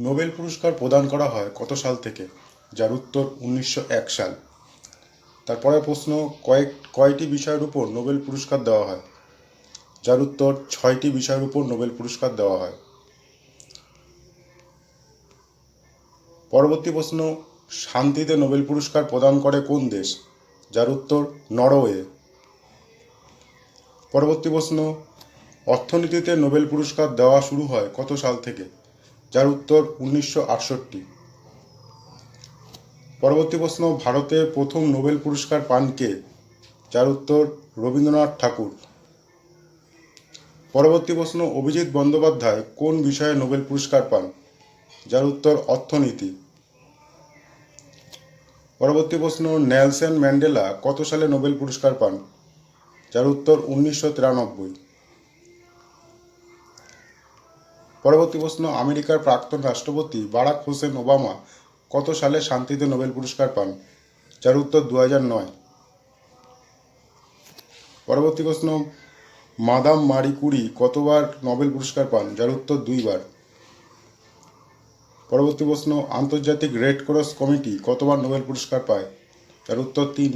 Nobel পুরস্কার প্রদান করা হয় কত সাল থেকে? যার উত্তর উনিশশো এক সাল। তারপরের প্রশ্ন, কয়েক, কয়টি বিষয়ের উপর নোবেল পুরস্কার দেওয়া হয়? যার উত্তর, ছয়টি বিষয়ের উপর নোবেল পুরস্কার দেওয়া হয়। পরবর্তী প্রশ্ন, শান্তিতে নোবেল পুরস্কার প্রদান করে কোন দেশ? যার উত্তর, নরওয়ে। পরবর্তী প্রশ্ন, অর্থনীতিতে নোবেল পুরস্কার দেওয়া শুরু হয় কত সাল থেকে? যার উত্তর উনিশশো আটষট্টি। পরবর্তী প্রশ্ন ভারতে প্রথম নোবেল পুরস্কার পান কে? যার উত্তর রবীন্দ্রনাথ ঠাকুর। পরবর্তী প্রশ্ন, অভিজিৎ বন্দ্যোপাধ্যায় কোন বিষয়ে নোবেল পুরস্কার পান? যার উত্তর অর্থনীতি। পরবর্তী প্রশ্ন, নেলসন ম্যান্ডেলা কত সালে নোবেল পুরস্কার পান? যার উত্তর উনিশশো তিরানব্বই। পরবর্তী প্রশ্ন, আমেরিকার প্রাক্তন রাষ্ট্রপতি বারাক হোসেন ওবামা কত সালে শান্তিতে নোবেল পুরস্কার পান? যার উত্তর দু নয়। পরবর্তী প্রশ্ন, মাদাম মারি কুরি কতবার নোবেল পুরস্কার পান? যার উত্তর দুইবার। পরবর্তী প্রশ্ন, আন্তর্জাতিক রেড ক্রস কমিটি কতবার নোবেল পুরস্কার পায়? যার উত্তর তিনবার।